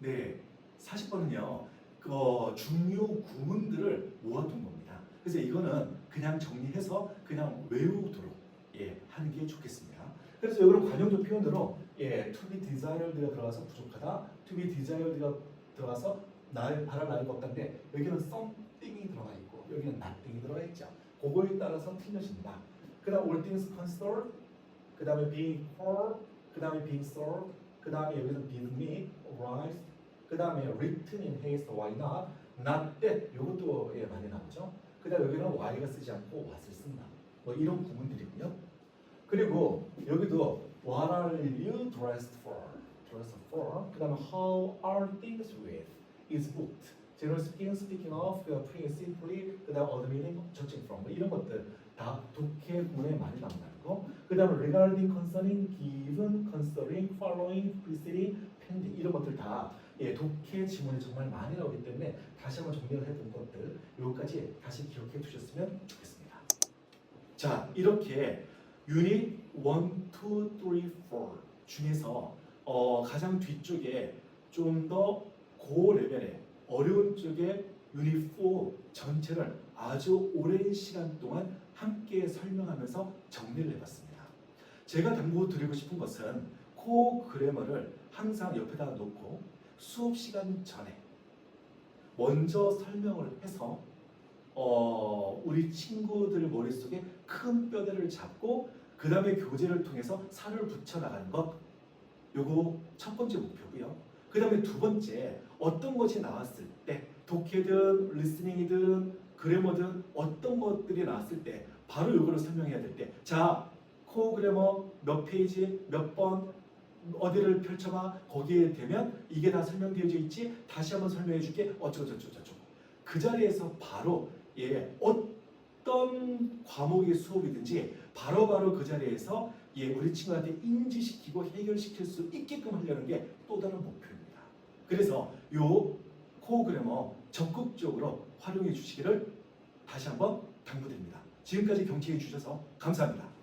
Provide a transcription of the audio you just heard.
네, 40번은요. 그 어, 중요 구문들을 모아둔 겁니다. 그래서 이거는 그냥 정리해서 그냥 외우도록 예, 하는 게 좋겠습니다. 그래서 여기는 관용적 표현으로 예, to be desired가 들어가서 부족하다, to be desired가 들어가서 날 바랄 나이가 없다인데 여기는 something이 들어가 있고 여기는 nothing이 들어가 있죠. 그거에 따라서 틀려진다. 그 다음 all things considered, 그 다음에 being poor, 그 다음에 being served, 그 다음에 여기는 being meet, rise, 그 다음에 written in haste, why not, not that 이것도 예, 많이 나오죠. 그 다음 여기는 why가 쓰지 않고 what을 쓴다. 뭐 이런 구문들이고요. 그리고 여기도 what are you dressed for? dressed for. 그 다음에 how are things with? is booked. general speaking, speaking of, 그 pretty simply, 그 다음 other meaning, judging from 뭐 이런 것들 다 독해 구문에 많이. 그 다음에 regarding, concerning, given, concerning, following, preceding, pending 이런 것들 다 예, 독해 지문이 정말 많이 나오기 때문에 다시 한번 정리를 해둔 것들 요까지 다시 기억해 두셨으면 좋겠습니다. 자 이렇게 유닛 1, 2, 3, 4 중에서 어, 가장 뒤쪽에 좀 더 고레벨의 어려운 쪽에 유닛 4 전체를 아주 오랜 시간 동안 함께 설명하면서 정리를 해봤습니다. 제가 당부 드리고 싶은 것은 코 그래머를 항상 옆에다 놓고 수업 시간 전에 먼저 설명을 해서 어, 우리 친구들 머릿속에 큰 뼈대를 잡고 그 다음에 교재를 통해서 살을 붙여 나가는 것 요거 첫 번째 목표고요. 그 다음에 두 번째 어떤 것이 나왔을 때 독해든 리스닝이든 그래머든 어떤 것들이 나왔을 때 바로 요거를 설명해야 될 때 자 코어 그래머 몇 페이지 몇 번 어디를 펼쳐봐 거기에 되면 이게 다 설명되어져 있지 다시 한번 설명해 줄게 어쩌고저쩌고저쩌고 그 자리에서 바로 예 어떤 과목의 수업이든지 바로바로 그 자리에서 예 우리 친구한테 인지시키고 해결시킬 수 있게끔 하려는 게 또 다른 목표입니다. 그래서 요 코어 그래머 적극적으로 활용해 주시기를 다시 한번 당부드립니다. 지금까지 경청해 주셔서 감사합니다.